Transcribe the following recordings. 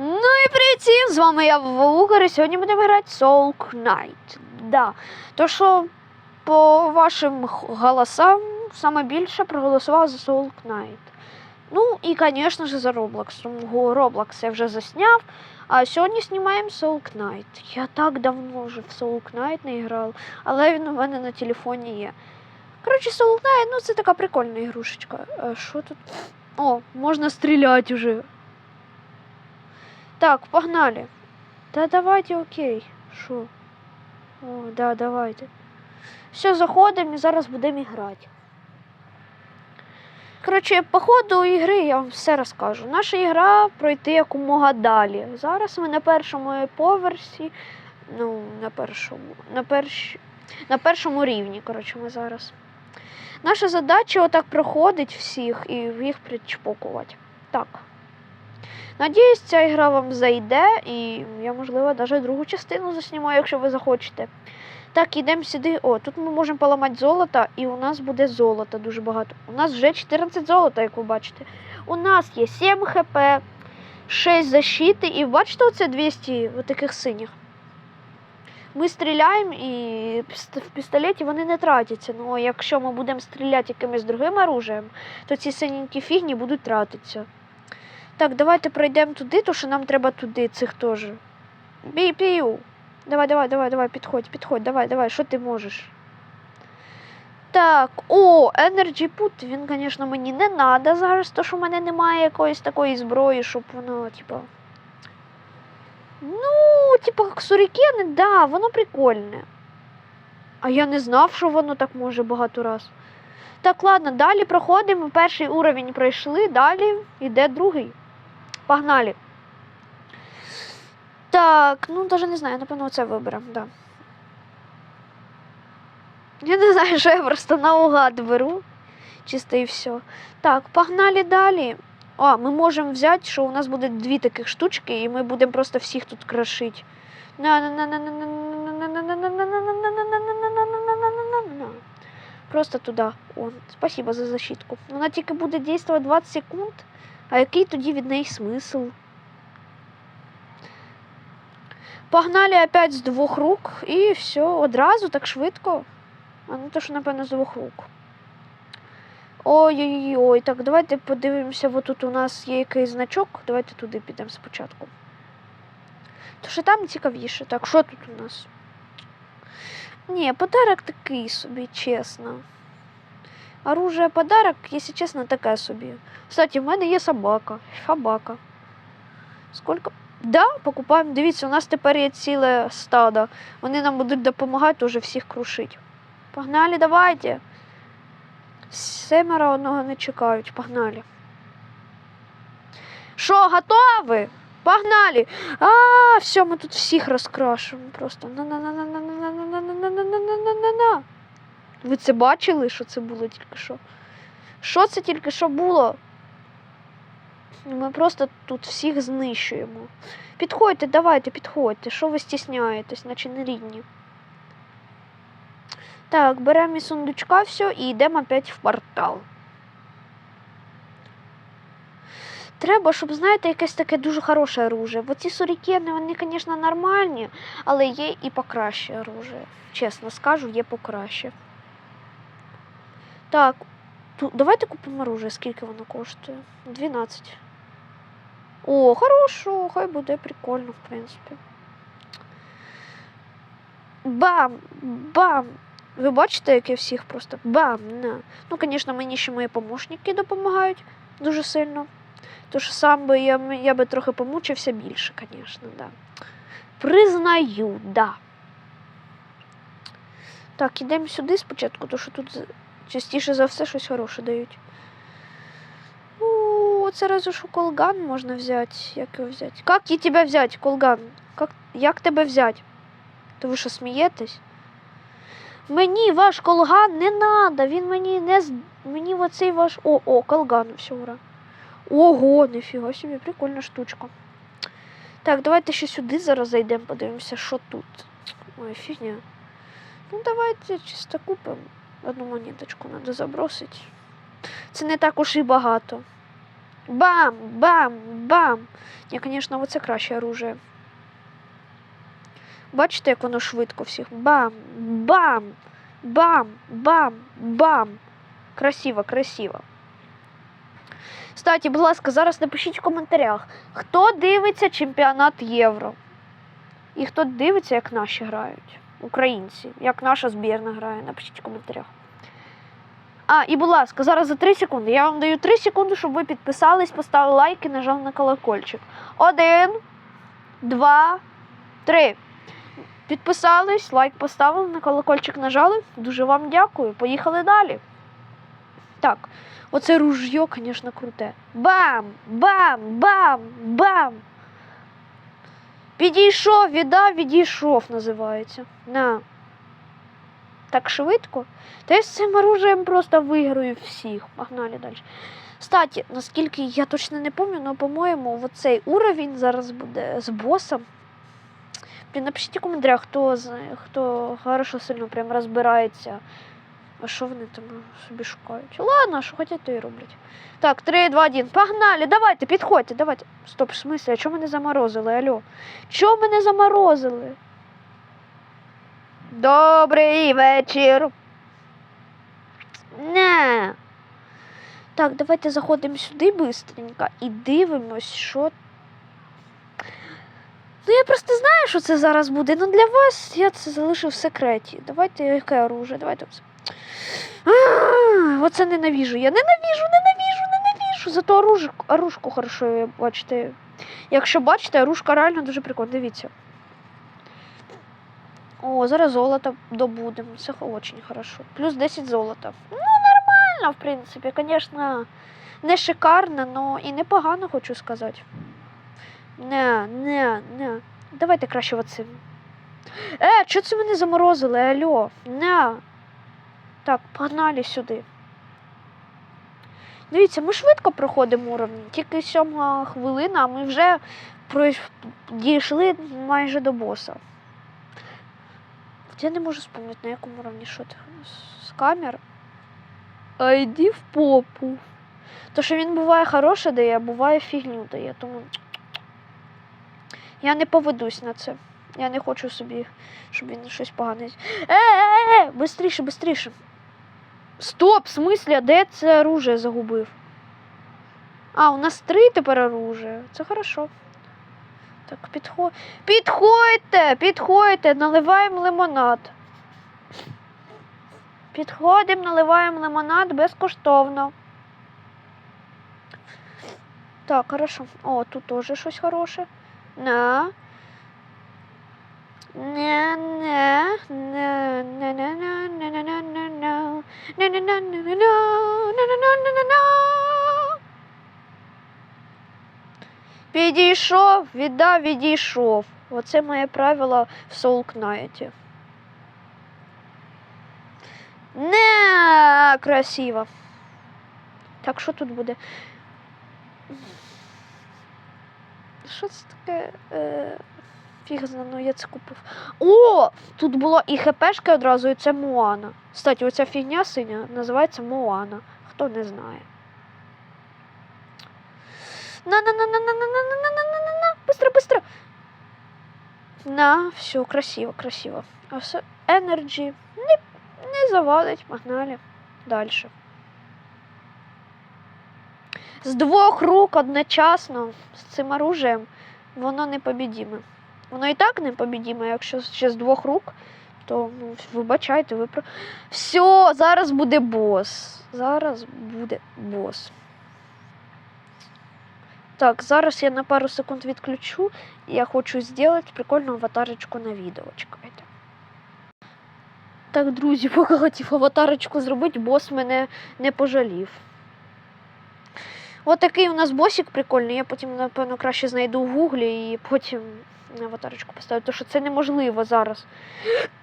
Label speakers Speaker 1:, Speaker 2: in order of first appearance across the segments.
Speaker 1: Ну і привіт! З вами я Вугар, і сьогодні будемо грати Soul Knight. Да. То що по вашим голосам саме більше проголосував за Soul Knight. Ну і, звісно ж, за Roblox. Тому Roblox я вже засняв. А сьогодні знімаємо Soul Knight. Я так давно вже в Soul Knight не грав, але він у мене на телефоні є. Коротше, Soul Knight, ну це така прикольна ігрушечка. А що тут? О, можна стріляти вже. Так, погнали. Да давайте, окей. Що? О, да, давайте. Все, заходимо і зараз будемо грати. Коротше, по ходу ігри я вам все розкажу. Наша ігра пройти якомога далі. Зараз ми на першому поверсі. Ну, на першому. На, перш... на першому рівні, коротше, ми зараз. Наша задача отак проходить всіх і їх причпокувати. Так. Надіюсь, ця ігра вам зайде, і я, можливо, навіть другу частину заснімаю, якщо ви захочете. Так, ідемо сюди. О, тут ми можемо поламати золото, і у нас буде золота дуже багато. У нас вже 14 золота, як ви бачите. У нас є 7 хп, 6 защити, і бачите, оце 200 таких синіх. Ми стріляємо і в пістолеті вони не тратяться. Ну, якщо ми будемо стріляти якимось другим оружием, то ці синенькі фігні будуть тратитися. Так, давайте пройдемо туди, то що нам треба туди, цих теж. Бій, пію. Давай, давай, давай, давай, підходь, підходь, давай, давай, що ти можеш? Так, о, Energy Put, він, звісно, мені не треба зараз, то що в мене немає якоїсь такої зброї, щоб воно, типа. Ну, типа, як сурікени, да, воно прикольне. А я не знав, що воно так може багато раз. Так, ладно, далі проходимо. Перший уровень пройшли, далі йде другий. Погнали. Так, ну даже не знаю, напевно, це виберемо, да. Я не знаю, що я просто наугад беру. Чисто і все. Так, погнали далі. А, ми можемо взяти, що у нас буде дві таких штучки, і ми будемо просто всіх тут крошити. Просто туди. О, спасибо за защитку. Вона тільки буде дійствувати 20 секунд. А який тоді від неї смисл? Погнали опять з двох рук і все, одразу так швидко. А ну то що, напевно, з двох рук. Ой-ой-ой, так, давайте подивимося, бо тут у нас є якийсь значок. Давайте туди підемо спочатку. То що там цікавіше. Так, що тут у нас? Ні, подарок такий собі, чесно. Оружие подарок, якщо чесно, таке собі. Кстати, в мене є собака. Собака. Сколько? Да, покупаємо. Дивіться, у нас тепер є ціле стадо. Вони нам будуть допомагати уже всіх крушити. Погнали, давайте. Семеро одного не чекають. Погнали. Що, готові? Погнали! А, все, ми тут всіх розкрашуємо просто. На-на-на-на-на-на-на-на-на-на-на-на-на-на-на. Ви це бачили, що це було тільки що? Що це тільки що було? Ми просто тут всіх знищуємо. Підходьте, давайте, підходьте. Що ви стісняєтесь, наче не рідні. Так, беремо із сундучка все і йдемо опять в портал. Треба, щоб, знаєте, якесь таке дуже хороше оружие. Бо ці сурікени, вони, звісно, нормальні, але є і покраще оружие. Чесно скажу, є покраще. Так, давайте купимо оружие, скільки воно коштує? 12. О, хорошо, хай буде прикольно, в принципі. Бам! Бам! Ви бачите, як я всіх просто бам! На. Ну, звісно, мені ще мої помощники допомагають дуже сильно. Тож сам би я, я би трохи помучився більше, звісно, да. Признаю, да. Так, ідемо сюди спочатку, тому що тут частіше за все щось хороше дають. О, це разве що колган можна взяти. Як його взяти? Як і тебе взяти, колган? Как, як тебе взяти? То ви що смієтесь? Мені ваш колган не надо, він мені не з... Мені оцей ваш. О, о, колган, все, ура. Ого, ніфіга собі, прикольна штучка. Так, давайте ще сюди зараз зайдемо, подивимося, що тут. Ой, фігня. Ну, давайте чисто купимо. Одну монеточку треба забросити. Це не так уж і багато. Бам! Бам! Бам! Ні, звісно, оце краще оружие. Бачите, як воно швидко всіх. Бам! Бам! Бам! Бам! Бам! Красиво, красиво. Кстати, будь ласка, зараз напишіть в коментарях, хто дивиться чемпіонат Євро. І хто дивиться, як наші грають. Українці, як наша збірна грає, напишіть в коментарях. А, і будь ласка, зараз за 3 секунди. Я вам даю 3 секунди, щоб ви підписались, поставили лайк і нажали на колокольчик. Один, два, три. Підписались, лайк поставили, на колокольчик нажали. Дуже вам дякую. Поїхали далі. Так, оце ружьо, звісно, круте. Бам! Бам! Бам! Бам! Підійшов, віддав, відійшов, називається. На. Так швидко. Та я з цим оружием просто виграю всіх. Погнали далі. Кстати, наскільки я точно не пам'ятаю, але, по-моєму, оцей уровень зараз буде з босом. Блін, напишіть у коментарях, хто, хто хорошо сильно прям розбирається. А що вони там собі шукають? Ладно, що хочуть, то і роблять. Так, 3, 2, 1. Погнали, давайте, підходьте, давайте. Стоп, в смислі, а чого мене заморозили? Алло? Чого мене заморозили? Добрий вечір. Не. Так, давайте заходимо сюди бистренько і дивимось, що. Ну, я просто знаю, що це зараз буде. Ну для вас я це залишив в секреті. Давайте яке оружие, давайте. А, Оце ненавіжу. Я ненавіжу, ненавіжу, ненавіжу. Зато оружку, оружку хорошо бачите. Якщо бачите, оружка реально дуже прикольна. Дивіться. О, зараз золото добудемо. Це дуже хорошо. Плюс 10 золота. Ну, нормально, в принципі. Звісно, не шикарно, але і непогано, хочу сказати. Не, не, не. Давайте краще оцим. Е, що це мене заморозили? Алло, не. Так, погнали сюди. Дивіться, ми швидко проходимо уровень, тільки сьома хвилина, а ми вже дійшли майже до боса. Я не можу спомнити, на якому уровні що це. З камер. А йди в попу. То, що він буває хороше дає, а буває фігню дає, тому. Я не поведусь на це. Я не хочу собі, щоб він щось погане. Е, е, е, бистріше, бистріше. Стоп, в смислі, де це оружие загубив? А, у нас три тепер оружия. Це хорошо. Так, підход... Підходьте, підходьте, наливаємо лимонад. Підходимо, наливаємо лимонад безкоштовно. Так, хорошо. О, тут теж щось хороше. На. Не, не, не, не, не, не, не, не, не, Підійшов, віддав, відійшов. Оце моє правило в Soul Knight. Не красиво. Так, що тут буде? Що це таке? Е, фіг знає, ну я це купив. О! Тут було і хпшки одразу, і це Моана. Кстати, оця фігня синя називається Моана. Хто не знає. На-на-на-на-на-на-на-на-на-на-на-на. Быстро, быстро. На, все, красиво, красиво. А все, Energy не, не завадить, погнали. Дальше. З двох рук одночасно з цим оружием воно непобідіме. Воно і так непобідіме, якщо ще з двох рук, то ну, вибачайте, ви про. Все, зараз буде бос. Зараз буде бос. Так, зараз я на пару секунд відключу. Я хочу зробити прикольну аватарочку на відео. Чекайте. Так, друзі, поки хотів аватарочку зробити, бос мене не пожалів. От такий у нас босик прикольний. Я потім, напевно, краще знайду в гуглі і потім аватарочку поставлю, тому що це неможливо зараз.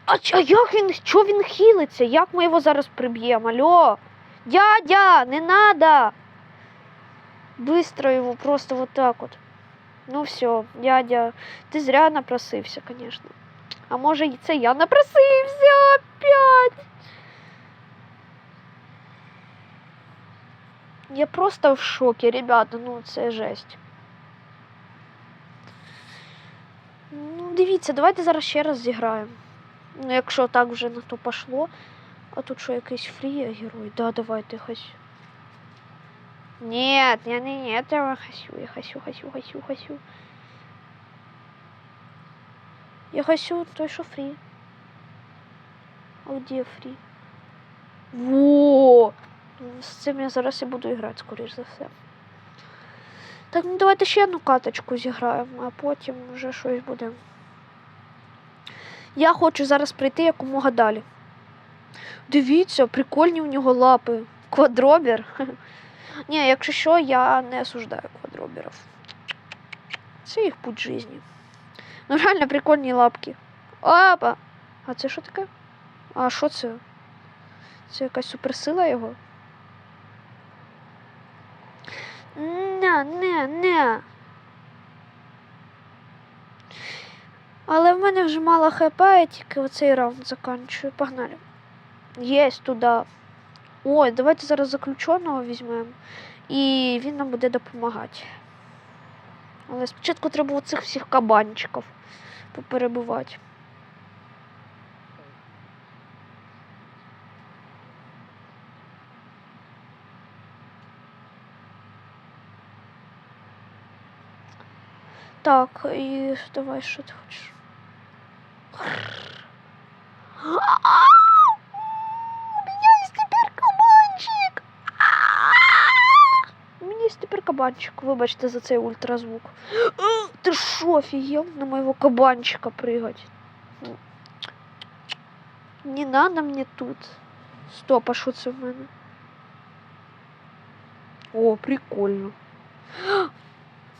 Speaker 1: А, а як він, що він хилиться? Як ми його зараз приб'ємо? Алло? Дядя, не надо! Быстро его просто вот так вот. Ну все, дядя, ти зря напросився, конечно. А може це я напросився опять. Я просто в шокі, ребята, ну це жесть. Ну, дивіться, давайте зараз ще раз зіграємо. Ну, якщо так вже на то пошло. А тут що якийсь фрі герой? Да, давайте хась. Нет, я не я хасю, я хасю, хасю, хасю, хасю. Я хасю той, що фрі. А где фрі? Во! З цим я зараз і буду грати, скоріш за все. Так, ну давайте ще одну каточку зіграємо, а потім вже щось буде. Я хочу зараз прийти якомога далі. Дивіться, прикольні у нього лапи. Квадробір. Ні, якщо що, я не осуждаю квадробірів. Це їх путь житті. Ну реально прикольні лапки. Опа! А це що таке? А що це? Це якась суперсила його? Не, не, не. Але в мене вже мало хп, я тільки оцей раунд заканчую. Погнали. Єсть туди. Ой, давайте зараз заключеного візьмемо. І він нам буде допомагати. Але спочатку треба оцих всіх кабанчиків поперебивати. Так, і давай, що ти хочеш? У меня есть теперь кабанчик. У меня есть теперь кабанчик. Вибачте за цей ультразвук. Ти що, офігел на моего кабанчика прыгать? Не надо мне тут. Стоп, а що це в мене? О, прикольно.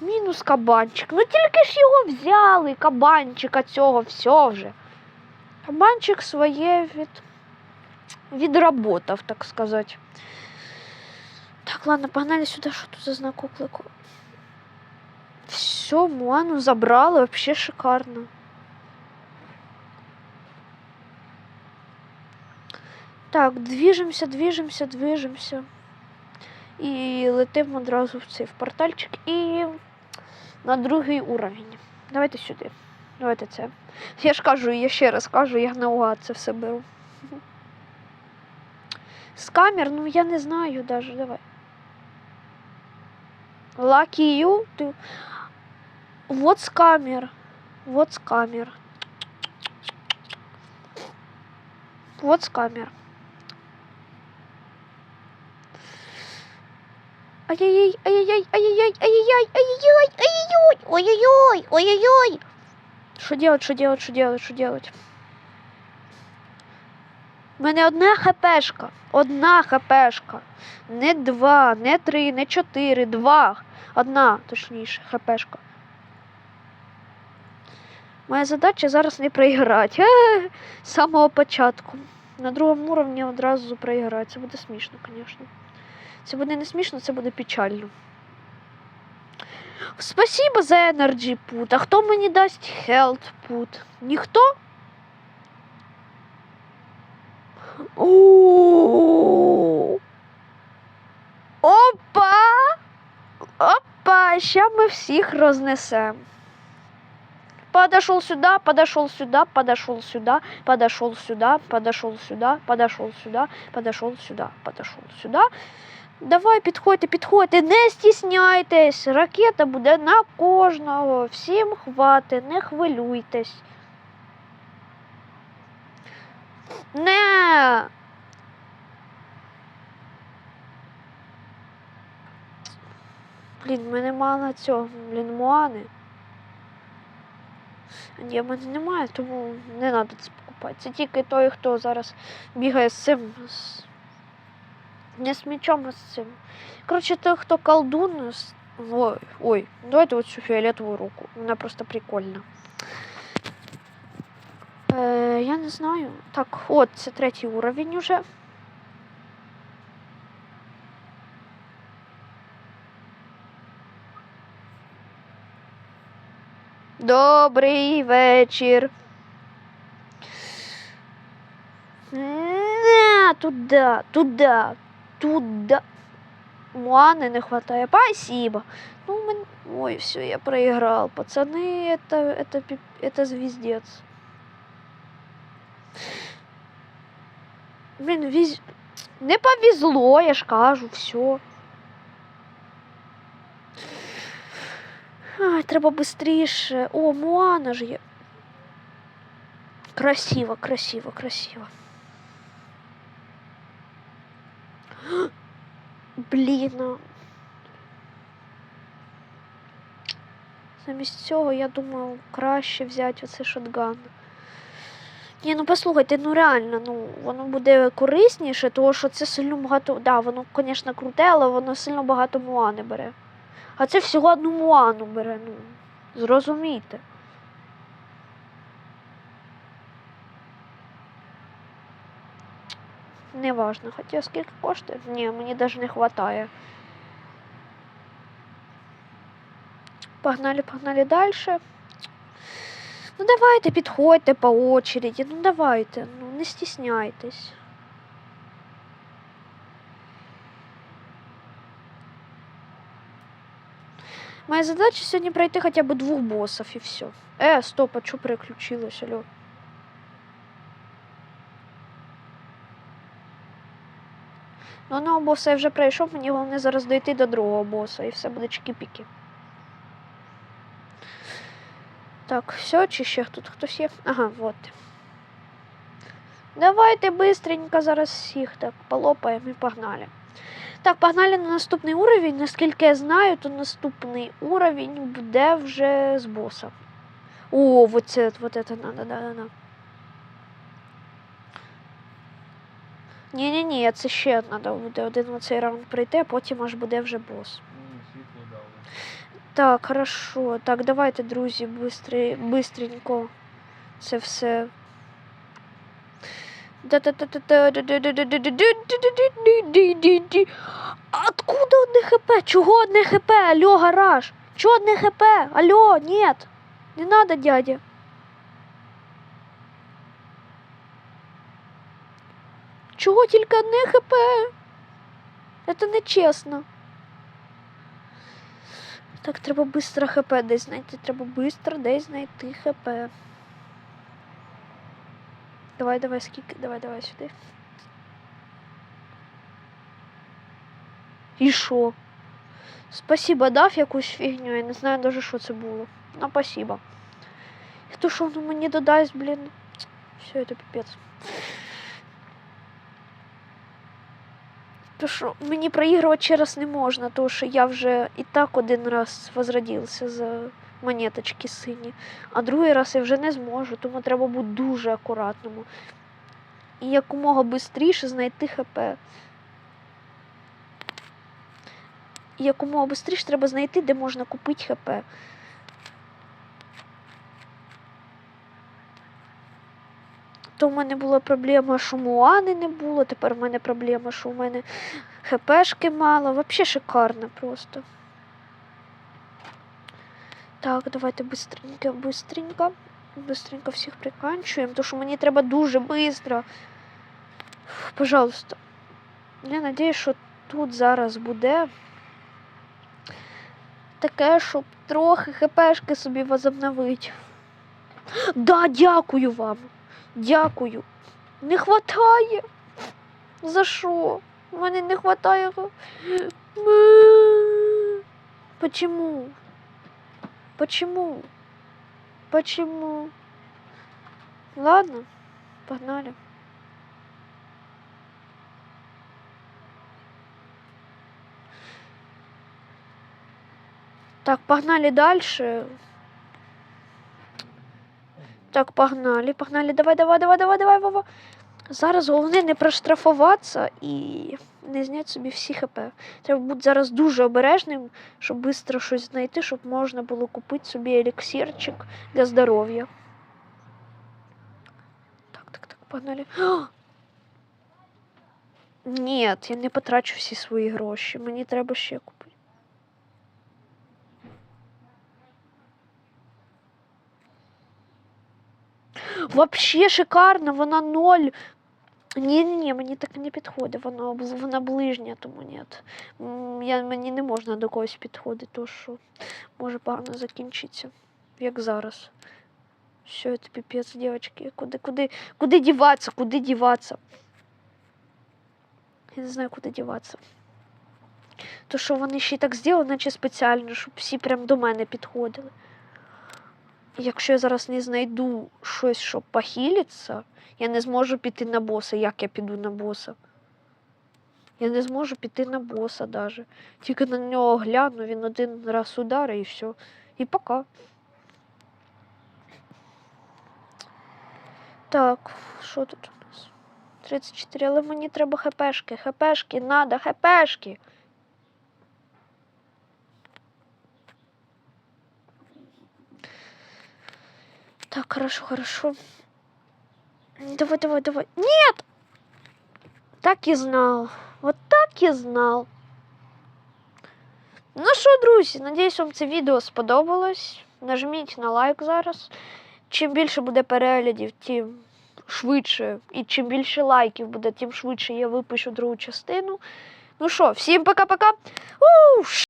Speaker 1: Мінус кабанчик. Ну тільки ж його взяли, кабанчика цього, все вже. Кабанчик своє від... відработав, так сказати. Так, ладно, погнали сюди, що тут за знак оклику. Все, Муану забрали, вообще шикарно. Так, движемося, движемося, движемося. І летимо одразу в цей в портальчик і на другий уровень. Давайте сюди. Давайте це. Я ж кажу, я ще раз кажу, я наугад це все беру. З камер, ну я не знаю даже, давай. Lucky you. Ти... Вот з камер. Вот з камер. Вот з камер. Ай-яй-яй, ай-яй-яй, ай-яй-яй, ай-яй-яй, ай-яй-яй, ай-яй-яй, ой-ой-ой, ой-ой-ой. Що делать, що делать, що делать, що делать? У мене одна хпшка, одна хпшка. Не два, не три, не чотири, два. Одна, точніше, хпшка. Моя задача зараз не проіграти. З самого початку. На другому уровні одразу проіграти. Це буде смішно, звісно. Це буде не смішно, це буде печально. Спасибо за Energy Put. А хто мені дасть Health Put? Ніхто? О! Опа! Опа! Ща ми всіх рознесемо. Подошел сюда, подошел сюда, подошел сюда, подошел сюда, подошел сюда, подошел сюда, подошел сюда, подошел сюда. Давай, підходьте, підходьте, не стісняйтесь. Ракета буде на кожного. Всім хватить, не хвилюйтесь. Не. Блін, в мене мало цього, блін, Моани. Ні, в мене немає, тому не треба це покупати. Це тільки той, хто зараз бігає з цим. З... Не з мечом, а з цим. Коротше, той, хто колдун. з- Ой, ой, давайте оцю фіолетову руку. Вона просто прикольна. Е, я не знаю. Так, от, це третій уровень уже. Добрий вечір. Не, туда, туда, туда. Муани не хватає. Спасибо. Ну, мен... Ой, все, я проиграл. Пацаны, это, это, пип- это звездец. Блин, віз... не повезло, я ж кажу, все. Ай, треба быстріше. О, Муана ж є. Красиво, красиво, красиво. Блін. а. Замість цього я думав краще взяти оце шотган. Ні, ну послухайте, ну реально, ну воно буде корисніше, тому що це сильно багато. Да, воно, звісно, круте, але воно сильно багато муани бере. А це всього одну муану бере, ну. Зрозумійте. Не важно. Хоча скільки коштує? Ні, мені навіть не вистачає. Погнали, погнали далі. Ну давайте, підходьте по очереді. Ну давайте, ну не стісняйтесь. Моя задача сьогодні пройти хоча б двох босів і все. Е, стоп, а чого переключилось, алло? Ну, одного боса я вже пройшов, мені головне зараз дойти до другого боса і все буде чики-піки. Так, все, чи ще тут хтось є? Ага, вот. Давайте быстренько зараз всіх так полопаємо і погнали. Так, погнали на наступний уровень. Наскільки я знаю, то наступний уровень буде вже з боса. О, вот це, вот это надо, да, Ні, ні, ні, це ще треба буде один оцей раунд пройти, а потім аж буде вже бос.
Speaker 2: Ну,
Speaker 1: так, хорошо. Так, давайте, друзі, бистри, бистренько це все. Откуда одне хп? Чого одне хп? Алло, гараж? Чого одне хп? Алло, нет. Не надо, дядя. Чого тільки одне хп? Це нечесно. Так, треба швидко хп десь знайти. Треба швидко десь знайти хп. Давай, давай, скільки, давай, давай сюди. І що? Спасибо, дав якусь фігню, я не знаю даже, що це було. Ну, спасибо. І то, що воно мені додасть, блін. Все, це піпець. То що мені проігрувати ще раз не можна, тому що я вже і так один раз возродився за монеточки сині, а другий раз я вже не зможу, тому треба бути дуже акуратному. І якомога швидше знайти ХП. І якомога швидше треба знайти, де можна купити ХП. То в мене була проблема, що муани не було, тепер в мене проблема, що в мене ХПшки мало. Взагалі шикарно просто. Так, давайте быстренько, быстренько. Быстренько всіх приканчуємо, тому що мені треба дуже швидко. Пожалуйста. Я надіюсь, що тут зараз буде таке, щоб трохи ХПшки собі возобновити. Да, дякую вам. Дякую. Не хватає. За що? У мене не хватає. Почему? Почему? Почему? Ладно, погнали. Так, погнали дальше. Так, погнали, погнали. Давай, давай, давай, давай, давай, Вова. Зараз головне не проштрафуватися і не зняти собі всі хп. Треба бути зараз дуже обережним, щоб швидко щось знайти, щоб можна було купити собі еліксирчик для здоров'я. Так, так, так, погнали. О! Ні, я не потрачу всі свої гроші. Мені треба ще купити. Вообще шикарно, вона ноль. Ні, ні, ні, мені так не підходить. Воно вона ближня, тому ні. Я, мені не можна до когось підходити, то що може погано закінчитися, як зараз. Все, це піпець, дівчатки. Куди, куди, куди діватися, куди діватися? Я не знаю, куди діватися. То що вони ще й так зробили, наче спеціально, щоб всі прям до мене підходили. Якщо я зараз не знайду щось, щоб похилитися, я не зможу піти на боса. Як я піду на боса? Я не зможу піти на боса даже. Тільки на нього гляну, він один раз ударить і все. І пока. Так, що тут у нас? 34, але мені треба хпшки. Хпшки, надо, хпшки. Так, хорошо, хорошо. Давай, давай, давай. Нет! Так і знав. Вот так і знав. Ну що, друзі, надіюсь, вам це відео сподобалось. Нажміть на лайк зараз. Чим більше буде переглядів, тим швидше. І чим більше лайків буде, тим швидше я випишу другу частину. Ну що, всім пока-пока. Уш!